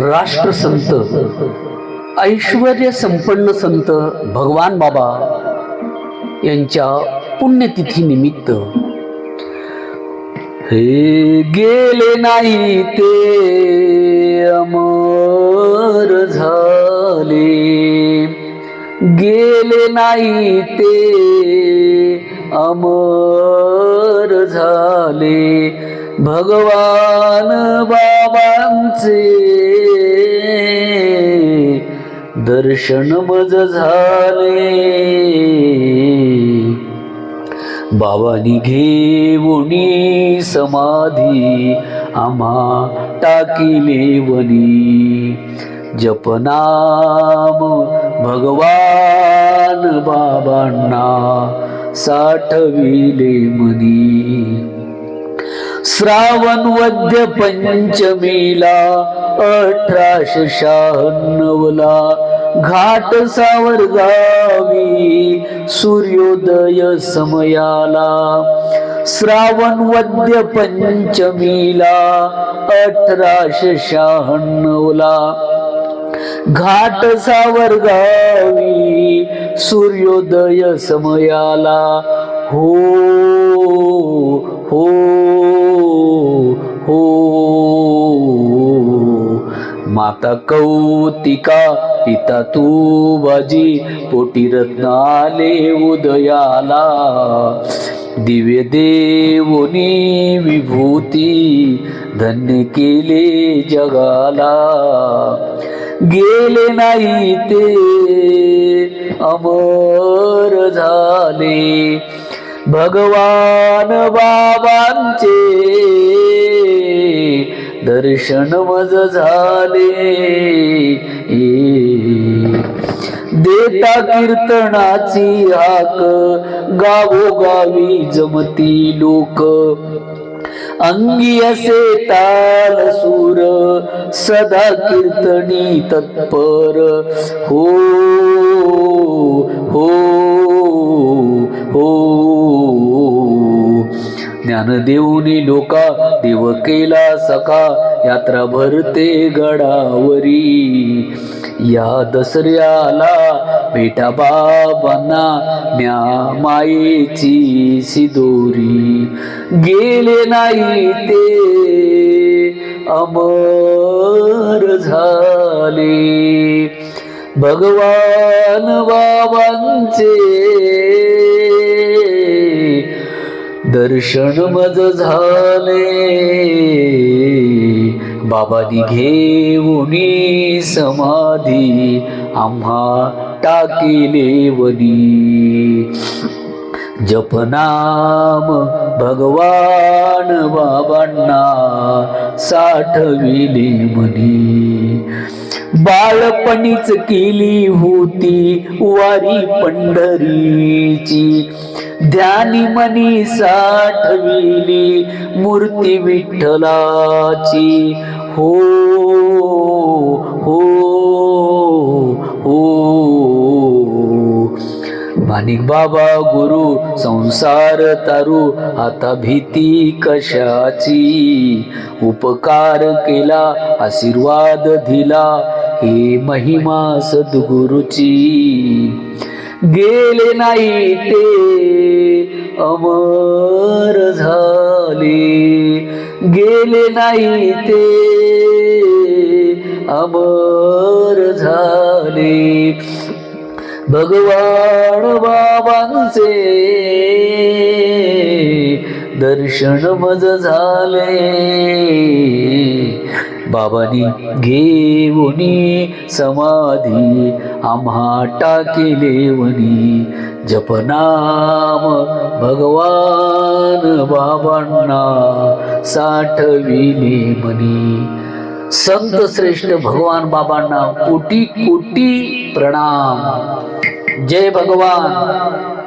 राष्ट्रसंत ऐश्वर संपन्न संत भगवान बाबा यांच्या पुण्यतिथी निमित्त हे गेले नाही ते अमर झाले. गेले नाही ते अमर झाले. भगवान बाबांचे दर्शन मज झाले. बाबांनी घेवणी समाधी आम्हा टाकिले वनी जपनाम भगवान बाबांना साठविले मनी. श्रावण वद्य पंचमीला अठराशे शहाण्णवला घाट सावरगावी सूर्योदय समयाला. श्रावण वद्य पंचमीला अठराशे शहाण्णवला घाट सावरगावी सूर्योदय समयाला. हो हो. माता कौतिका पिता तू बाजी पोटी रत्न आले उदयाला. दिव्य देवनी विभूती धन्य केले जगाला. गेले नाही ते अमर झाले. भगवान बाबांचे दर्शन मज झाले. देता कीर्तनाची हाक गावोगावी जमती लोक. अंगी असे ताल सूर सदा कीर्तनी तत्पर. हो हो ज्ञानदेवनी लोका देव केला सखा यात्रा भरते गडावरी. या दसऱ्याला भेटा बाबांना म्या मायेची सिदोरी. गेले नाही ते अमर झाले. भगवान बाबांचे दर्शन मज झाले. बाबानी घेऊनी समाधी आम्हा टाकिले वनी. जपनाम भगवान बाबांना साठविले मनी. बाळपणीच केली होती वारी पंढरीची. ध्यानी मनी साठविली मूर्ती विठ्ठलाची. हो हो माणिक बाबा गुरु संसार तारू आता भीती कशाची? उपकार केला आशीर्वाद दिला हे महिमा सद्गुरुची. गेले नाही ते अमर झाले. गेले नाही ते अमर झाले. भगवान बाबांचे दर्शन मज झाले. बाबांनी घेऊनी समाधी आम्हा टाकेले वनी जपनाम भगवान बाबांना साठविले मनी संत श्रेष्ठ भगवान बाबांना कोटी कोटी प्रणाम. जय भगवान